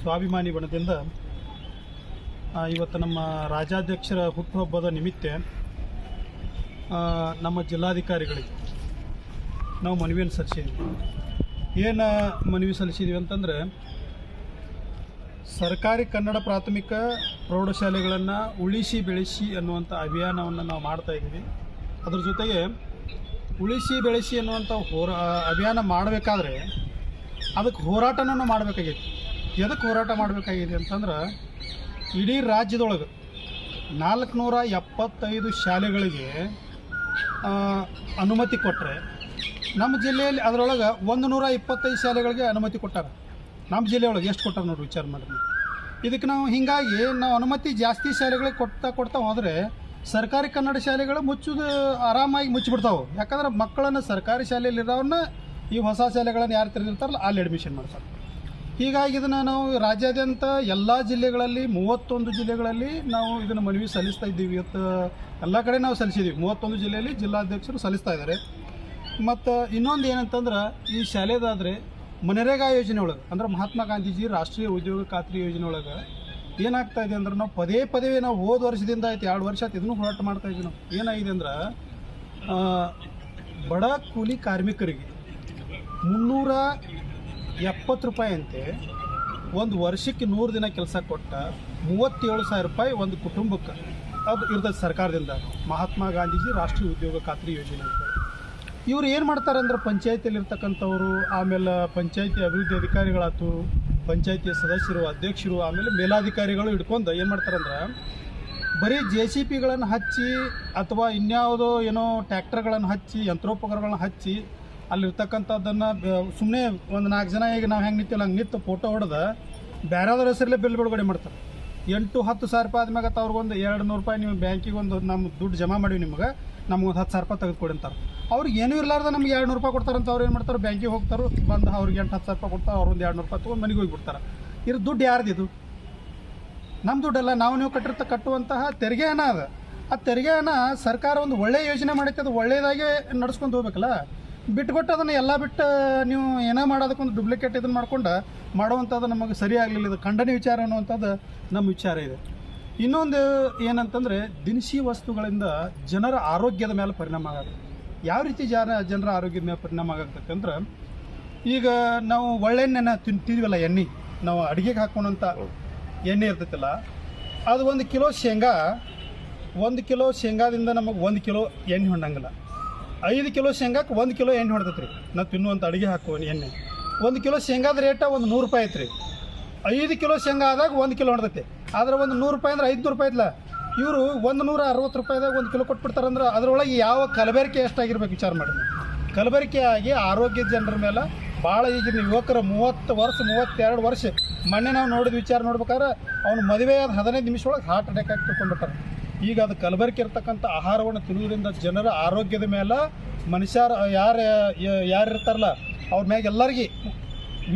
ಸ್ವಾಭಿಮಾನಿ ಬಣದಿಂದ ಇವತ್ತು ನಮ್ಮ ರಾಜ್ಯಾಧ್ಯಕ್ಷರ ಹುಟ್ಟುಹಬ್ಬದ ನಿಮಿತ್ತ ನಮ್ಮ ಜಿಲ್ಲಾಧಿಕಾರಿಗಳಿಗೆ ನಾವು ಮನವಿಯನ್ನು ಸಲ್ಲಿಸಿದ್ವಿ. ಏನು ಮನವಿ ಸಲ್ಲಿಸಿದ್ವಿ ಅಂತಂದರೆ, ಸರ್ಕಾರಿ ಕನ್ನಡ ಪ್ರಾಥಮಿಕ ಪ್ರೌಢಶಾಲೆಗಳನ್ನು ಉಳಿಸಿ ಬೆಳೆಸಿ ಅನ್ನುವಂಥ ಅಭಿಯಾನವನ್ನು ನಾವು ಮಾಡ್ತಾ ಇದ್ದೀವಿ. ಅದ್ರ ಜೊತೆಗೆ ಉಳಿಸಿ ಬೆಳೆಸಿ ಅನ್ನುವಂಥ ಹೋರಾ, ಅಭಿಯಾನ ಮಾಡಬೇಕಾದ್ರೆ ಅದಕ್ಕೆ ಹೋರಾಟನೂ ಮಾಡಬೇಕಾಗೈತಿ. ಎದಕ್ಕೆ ಹೋರಾಟ ಮಾಡಬೇಕಾಗಿದೆ ಅಂತಂದ್ರೆ ಇಡೀ ರಾಜ್ಯದೊಳಗೆ ನಾಲ್ಕುನೂರ ಎಪ್ಪತ್ತೈದು ಶಾಲೆಗಳಿಗೆ ಅನುಮತಿ ಕೊಟ್ಟರೆ ನಮ್ಮ ಜಿಲ್ಲೆಯಲ್ಲಿ ಅದರೊಳಗೆ ಒಂದು ನೂರ ಇಪ್ಪತ್ತೈದು ಶಾಲೆಗಳಿಗೆ ಅನುಮತಿ ಕೊಟ್ಟಾರೆ. ನಮ್ಮ ಜಿಲ್ಲೆಯೊಳಗೆ ಎಷ್ಟು ಕೊಟ್ಟಾರೆ ನೋಡಿ ವಿಚಾರ ಮಾಡಿರಿ ಇದಕ್ಕೆ ನಾವು ಹೀಗಾಗಿ ನಾವು ಅನುಮತಿ ಜಾಸ್ತಿ ಶಾಲೆಗಳಿಗೆ ಕೊಡ್ತಾ ಕೊಡ್ತಾ ಹೋದರೆ ಸರ್ಕಾರಿ ಕನ್ನಡ ಶಾಲೆಗಳು ಮುಚ್ಚೋದು ಆರಾಮಾಗಿ ಮುಚ್ಚಿಬಿಡ್ತಾವೆ. ಯಾಕಂದ್ರೆ ಮಕ್ಕಳನ್ನು ಸರ್ಕಾರಿ ಶಾಲೆಯಲ್ಲಿರೋರನ್ನ ಈ ಹೊಸ ಶಾಲೆಗಳನ್ನು ಯಾರು ತೆರೆದಿರ್ತಾರಲ್ಲ ಅಲ್ಲಿ ಅಡ್ಮಿಷನ್ ಮಾಡ್ತಾರೆ. ಹೀಗಾಗಿ ಇದನ್ನು ನಾವು ರಾಜ್ಯಾದ್ಯಂತ ಎಲ್ಲ ಜಿಲ್ಲೆಗಳಲ್ಲಿ, ಮೂವತ್ತೊಂದು ಜಿಲ್ಲೆಗಳಲ್ಲಿ ನಾವು ಇದನ್ನು ಮನವಿ ಸಲ್ಲಿಸ್ತಾ ಇದ್ದೀವಿ. ಇವತ್ತು ಎಲ್ಲ ಕಡೆ ನಾವು ಸಲ್ಲಿಸಿದ್ದೀವಿ ಮೂವತ್ತೊಂದು ಜಿಲ್ಲೆಯಲ್ಲಿ ಜಿಲ್ಲಾಧ್ಯಕ್ಷರು ಸಲ್ಲಿಸ್ತಾ ಇದ್ದಾರೆ. ಮತ್ತು ಇನ್ನೊಂದು ಏನಂತಂದ್ರೆ, ಈ ಶಾಲೆದಾದರೆ ಮನರೇಗಾ ಯೋಜನೆ ಒಳಗೆ, ಅಂದ್ರೆ ಮಹಾತ್ಮ ಗಾಂಧೀಜಿ ರಾಷ್ಟ್ರೀಯ ಉದ್ಯೋಗ ಖಾತ್ರಿ ಯೋಜನೆ ಒಳಗೆ ಏನಾಗ್ತಾ ಇದೆ ಅಂದ್ರೆ ನಾವು ಪದೇ ಪದೇ ನಾವು ಹೋದ ವರ್ಷದಿಂದ ಆಯ್ತು, ಎರಡು ವರ್ಷ ಆಯ್ತು, ಇದನ್ನು ಹೋರಾಟ ಮಾಡ್ತಾ ಇದ್ದೀವಿ ನಾವು. ಏನಾಗಿದೆ ಅಂದ್ರೆ ಬಡ ಕೂಲಿ ಕಾರ್ಮಿಕರಿಗೆ ಮುನ್ನೂರ ಎಪ್ಪತ್ತು ರೂಪಾಯಿ ಅಂತೆ. ಒಂದು ವರ್ಷಕ್ಕೆ ನೂರು ದಿನ ಕೆಲಸ ಕೊಟ್ಟ ಮೂವತ್ತೇಳು ಸಾವಿರ ರೂಪಾಯಿ ಒಂದು ಕುಟುಂಬಕ್ಕೆ. ಅದು ಇರ್ತದೆ ಸರ್ಕಾರದಿಂದ. ಮಹಾತ್ಮ ಗಾಂಧೀಜಿ ರಾಷ್ಟ್ರೀಯ ಉದ್ಯೋಗ ಖಾತ್ರಿ ಯೋಜನೆ ಅಂತ. ಇವ್ರು ಏನು ಮಾಡ್ತಾರೆ ಅಂದ್ರೆ ಪಂಚಾಯತಿಯಲ್ಲಿ ಇರ್ತಕ್ಕಂಥವ್ರು, ಆಮೇಲೆ ಪಂಚಾಯತಿ ಅಭಿವೃದ್ಧಿ ಅಧಿಕಾರಿಗಳಾಯ್ತು ಪಂಚಾಯತಿಯ ಸದಸ್ಯರು, ಅಧ್ಯಕ್ಷರು, ಆಮೇಲೆ ಮೇಲಾಧಿಕಾರಿಗಳು ಇಟ್ಕೊಂಡು ಏನು ಮಾಡ್ತಾರಂದ್ರೆ ಬರೀ ಜೆ ಸಿ ಪಿಗಳನ್ನು ಹಚ್ಚಿ ಅಥವಾ ಇನ್ಯಾವುದೋ ಏನೋ ಟ್ಯಾಕ್ಟರ್ಗಳನ್ನು ಹಚ್ಚಿ, ಯಂತ್ರೋಪಕರಣಗಳನ್ನು ಹಚ್ಚಿ ಅಲ್ಲಿರ್ತಕ್ಕಂಥದ್ದನ್ನು ಸುಮ್ಮನೆ ಒಂದು ನಾಲ್ಕು ಜನ ಈಗ ನಾವು ಹೆಂಗೆ ನಿಂತಿಲ್ಲ ಹಂಗೆ ನಿಂತು ಫೋಟೋ ಹೊಡೆದ ಬೇರೆಯವ್ರ ಹೆಸರಲ್ಲೇ ಬಿಲ್ ಬಿಡುಗಡೆ ಮಾಡ್ತಾರೆ. ಎಂಟು ಹತ್ತು ಸಾವಿರ ರೂಪಾಯಿ ಆದ್ಮ್ಯಾಗ ಅವ್ರಿಗೊಂದು ಎರಡು ನೂರು ರೂಪಾಯಿ ನೀವು ಬ್ಯಾಂಕಿಗೆ ಒಂದು ನಮ್ಮ ದುಡ್ಡು ಜಮಾ ಮಾಡಿವಿ ನಿಮಗೆ ನಮ್ಗೆ ಒಂದು ಹತ್ತು ಸಾವಿರ ರೂಪಾಯಿ ತೆಗೆದುಕೊಡಿ ಅಂತಾರೆ ಅವ್ರಿಗೆ ಏನೂ ಇರಲಾರ್ದ ನಮ್ಗೆ ಎರಡು ನೂರು ರೂಪಾಯಿ ಕೊಡ್ತಾರಂತ ಅವ್ರು ಏನು ಮಾಡ್ತಾರೆ? ಬ್ಯಾಂಕಿಗೆ ಹೋಗ್ತಾರೆ, ಬಂದು ಅವ್ರಿಗೆ ಎಂಟು ಹತ್ತು ಸಾವಿರ ರೂಪಾಯಿ ಕೊಡ್ತಾರೆ, ಅವ್ರು ಒಂದು ಎರಡು ನೂರು ರೂಪಾಯಿ ತೊಗೊಂಡು ಮನೆಗೆ ಹೋಗಿಬಿಡ್ತಾರೆ. ಇದು ದುಡ್ಡು ಯಾರ್ದಿದು ನಮ್ಮ ದುಡ್ಡಲ್ಲ, ನಾವು ನೀವು ಕಟ್ಟಿರ್ತ, ಕಟ್ಟುವಂತಹ ತೆರಿಗೆ ಅದು. ಆ ತೆರಿಗೆ ಸರ್ಕಾರ ಒಂದು ಒಳ್ಳೆಯ ಯೋಜನೆ ಮಾಡೈತೆ, ಅದು ಒಳ್ಳೆಯದಾಗಿ ನಡ್ಸ್ಕೊಂಡು ಹೋಗ್ಬೇಕಲ್ಲ? ಬಿಟ್ಕೊಟ್ಟು ಅದನ್ನು ಎಲ್ಲ ಬಿಟ್ಟು ನೀವು ಏನೋ ಮಾಡೋದಕ್ಕೊಂದು ಡುಪ್ಲಿಕೇಟ್ ಇದನ್ನು ಮಾಡ್ಕೊಂಡು ಮಾಡುವಂಥದ್ದು ನಮಗೆ ಸರಿ ಆಗಲಿಲ್ಲ ಇದು ಖಂಡನೆ ವಿಚಾರ ಅನ್ನುವಂಥದ್ದು ನಮ್ಮ ವಿಚಾರ ಇದೆ. ಇನ್ನೊಂದು ಏನಂತಂದರೆ, ದಿನಸಿ ವಸ್ತುಗಳಿಂದ ಜನರ ಆರೋಗ್ಯದ ಮೇಲೆ ಪರಿಣಾಮ ಆಗುತ್ತೆ. ಯಾವ ರೀತಿ ಜನ, ಜನರ ಆರೋಗ್ಯದ ಮೇಲೆ ಪರಿಣಾಮ ಆಗತ್ತೆ ಈಗ ನಾವು ಒಳ್ಳೆಣ್ಣೆನ ತಿಂತೀವಲ್ಲ, ಎಣ್ಣೆ. ನಾವು ಅಡುಗೆಗೆ ಹಾಕ್ಕೊಂಡಂಥ ಎಣ್ಣೆ ಇರ್ತೈತಲ್ಲ, ಅದು ಒಂದು ಕಿಲೋ ಶೇಂಗಾ, ಒಂದು ಕಿಲೋ ಶೇಂಗಾದಿಂದ ನಮಗೆ ಒಂದು ಕಿಲೋ ಎಣ್ಣೆ ಹೊಂಡಂಗಿಲ್ಲ. ಐದು ಕಿಲೋ ಶೇಂಗಾಕ್ಕೆ ಒಂದು ಕಿಲೋ ಎಣ್ಣೆ ಹೊಡ್ತೈತೆ ರೀ ನಾವು ತಿನ್ನುವಂಥ ಅಡುಗೆ ಹಾಕುವ ಎಣ್ಣೆ. ಒಂದು ಕಿಲೋ ಶೇಂಗಾದ ರೇಟ ಒಂದು ನೂರು ರೂಪಾಯಿ ಐತ್ರಿ. ಐದು ಕಿಲೋ ಶೇಂಗಾ ಆದಾಗ ಒಂದು ಕಿಲೋ ಹೊಡ್ತೈತೆ ಆದ್ರೆ ಒಂದು ನೂರು ರೂಪಾಯಿ ಅಂದ್ರೆ ಐದುನೂರು ರೂಪಾಯಿ ಐತ್ಲ? ಇವರು ಒಂದು ನೂರ ಅರವತ್ತು ರೂಪಾಯಿದಾಗ ಒಂದು ಕಿಲೋ ಕೊಟ್ಬಿಡ್ತಾರಂದ್ರೆ ಅದರೊಳಗೆ ಯಾವ ಕಲಬೆರಕೆ ಎಷ್ಟಾಗಿರ್ಬೇಕು ವಿಚಾರ ಮಾಡಿ ಕಲಬೆರಕೆ ಆಗಿ ಆರೋಗ್ಯ ಜನರ ಮೇಲೆ ಭಾಳ ಈಗಿನ ಯುವಕರು ಮೂವತ್ತು ವರ್ಷ, ಮೂವತ್ತೆರಡು ವರ್ಷ ಮೊನ್ನೆ ನಾವು ನೋಡಿದ ವಿಚಾರ ನೋಡ್ಬೇಕಾದ್ರೆ ಅವ್ನು ಮದುವೆ ಆದ ಹದಿನೈದು ನಿಮಿಷ ಒಳಗೆ ಹಾರ್ಟ್ ಅಟ್ಯಾಕ್ ಆಗಿ ತಿಳ್ಕೊಂಡ್ಬಿಟ್ಟಾರೆ. ಈಗ ಅದು ಕಲಬೆರಕೆ ಇರ್ತಕ್ಕಂಥ ಆಹಾರವನ್ನು ತಿನ್ನುವುದರಿಂದ ಜನರ ಆರೋಗ್ಯದ ಮೇಲೆ ಮನುಷ್ಯರ, ಯಾರು ಯಾರು ಇರ್ತಾರಲ್ಲ ಅವ್ರ ಮ್ಯಾಗ ಎಲ್ಲರಿಗೆ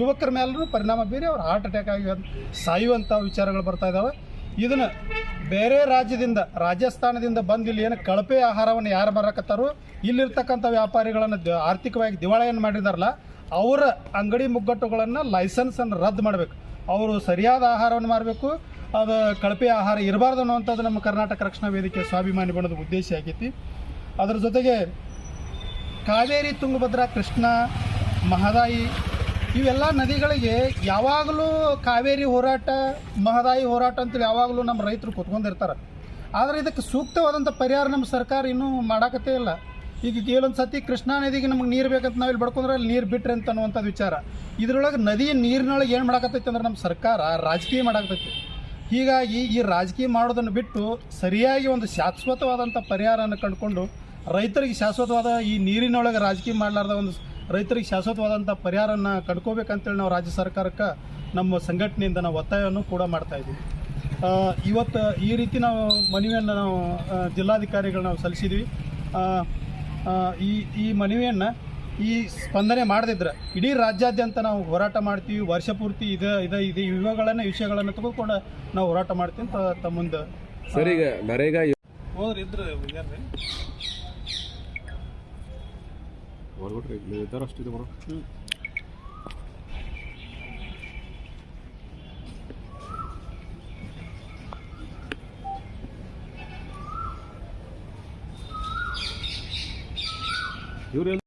ಯುವಕರ ಮೇಲೂ ಪರಿಣಾಮ ಬೀರಿ ಅವ್ರು ಹಾರ್ಟ್ ಅಟ್ಯಾಕ್ ಆಗಿ ಸಾಯುವಂಥ ವಿಚಾರಗಳು ಬರ್ತಾ ಇದ್ದಾವೆ ಇದನ್ನು ಬೇರೆ ರಾಜ್ಯದಿಂದ, ರಾಜಸ್ಥಾನದಿಂದ ಬಂದು ಇಲ್ಲಿ ಏನು ಕಳಪೆ ಆಹಾರವನ್ನು ಯಾರು ಬರಕತ್ತಾರೋ ಇಲ್ಲಿರ್ತಕ್ಕಂಥ ವ್ಯಾಪಾರಿಗಳನ್ನು ಆರ್ಥಿಕವಾಗಿ ದಿವಾಳಿಯನ್ನು ಮಾಡಿದಾರಲ್ಲ, ಅವರ ಅಂಗಡಿ ಮುಗ್ಗಟ್ಟುಗಳನ್ನು ಲೈಸೆನ್ಸನ್ನು ರದ್ದು ಮಾಡಬೇಕು. ಅವರು ಸರಿಯಾದ ಆಹಾರವನ್ನು ಮಾಡಬೇಕು ಅದು ಕಳಪೆ ಆಹಾರ ಇರಬಾರ್ದು ಅನ್ನುವಂಥದ್ದು ನಮ್ಮ ಕರ್ನಾಟಕ ರಕ್ಷಣಾ ವೇದಿಕೆ ಸ್ವಾಭಿಮಾನಿ ಬಣ್ಣದ ಉದ್ದೇಶ ಆಗೈತಿ. ಅದರ ಜೊತೆಗೆ ಕಾವೇರಿ ತುಂಗಭದ್ರಾ, ಕೃಷ್ಣ, ಮಹದಾಯಿ, ಇವೆಲ್ಲ ನದಿಗಳಿಗೆ ಯಾವಾಗಲೂ ಕಾವೇರಿ ಹೋರಾಟ, ಮಹದಾಯಿ ಹೋರಾಟ ಅಂತೇಳಿ ಯಾವಾಗಲೂ ನಮ್ಮ ರೈತರು ಕೂತ್ಕೊಂಡಿರ್ತಾರೆ. ಆದರೆ ಇದಕ್ಕೆ ಸೂಕ್ತವಾದಂಥ ಪರಿಹಾರ ನಮ್ಮ ಸರ್ಕಾರ ಇನ್ನೂ ಮಾಡಾಕತ್ತೇ ಇಲ್ಲ. ಈಗ ಕೆಲವೊಂದು ಸತಿ ಕೃಷ್ಣಾ ನದಿಗೆ ನಮಗೆ ನೀರು ಬೇಕಂತ ನಾವು ಇಲ್ಲಿ ಬಡ್ಕೊಂಡ್ರೆ ಅಲ್ಲಿ ನೀರು ಬಿಟ್ರೆ ಅಂತ ಅನ್ನುವಂಥದ್ದು ವಿಚಾರ. ಇದ್ರೊಳಗೆ ನದಿಯ ನೀರಿನೊಳಗೆ ಏನು ಮಾಡಾಕತ್ತೈತೆ ಅಂದ್ರೆ ನಮ್ಮ ಸರ್ಕಾರ ರಾಜಕೀಯ ಮಾಡಾಕತ್ತೈತಿ. ಹೀಗಾಗಿ ಈ ರಾಜಕೀಯ ಮಾಡೋದನ್ನು ಬಿಟ್ಟು ಸರಿಯಾಗಿ ಒಂದು ಶಾಶ್ವತವಾದಂಥ ಪರಿಹಾರವನ್ನು ಕಂಡುಕೊಂಡು ರೈತರಿಗೆ ಶಾಶ್ವತವಾದ ಈ ನೀರಿನೊಳಗೆ ರಾಜಕೀಯ ಮಾಡಲಾರ್ದ ಒಂದು ರೈತರಿಗೆ ಶಾಶ್ವತವಾದಂಥ ಪರಿಹಾರನ ಕಂಡ್ಕೋಬೇಕಂತೇಳಿ ನಾವು ರಾಜ್ಯ ಸರ್ಕಾರಕ್ಕೆ ನಮ್ಮ ಸಂಘಟನೆಯಿಂದ ನಾವು ಒತ್ತಾಯವನ್ನು ಕೂಡ ಮಾಡ್ತಾ ಇದ್ದೀವಿ. ಇವತ್ತು ಈ ರೀತಿ ನಾವು ಮನವಿಯನ್ನು ನಾವು ಜಿಲ್ಲಾಧಿಕಾರಿಗಳು ನಾವು ಸಲ್ಲಿಸಿದ್ವಿ. ಈ ಈ ಮನವಿಯನ್ನು ಈ ಸ್ಪಂದನೆ ಮಾಡದಿದ್ರೆ ಇಡೀ ರಾಜ್ಯಾದ್ಯಂತ ನಾವು ಹೋರಾಟ ಮಾಡ್ತೀವಿ ವರ್ಷ ಪೂರ್ತಿ ಇದು ಇದು ಇದೆ ಇವುಗಳನ್ನು ವಿಷಯಗಳನ್ನು ತೆಗೆದುಕೊಂಡು ನಾವು ಹೋರಾಟ ಮಾಡ್ತೀವಿ ಅಂತ ತಮ್ಮ ಮುಂದೆ. ಸರಿ ನರೇಗಾ ಹೋದ್ರೆ ಇದ್ರೆ ನೀವು ಇದ್ದಾರ ಅಷ್ಟಿದೆ ಬರೋ ಇವ್ರೆಲ್ಲ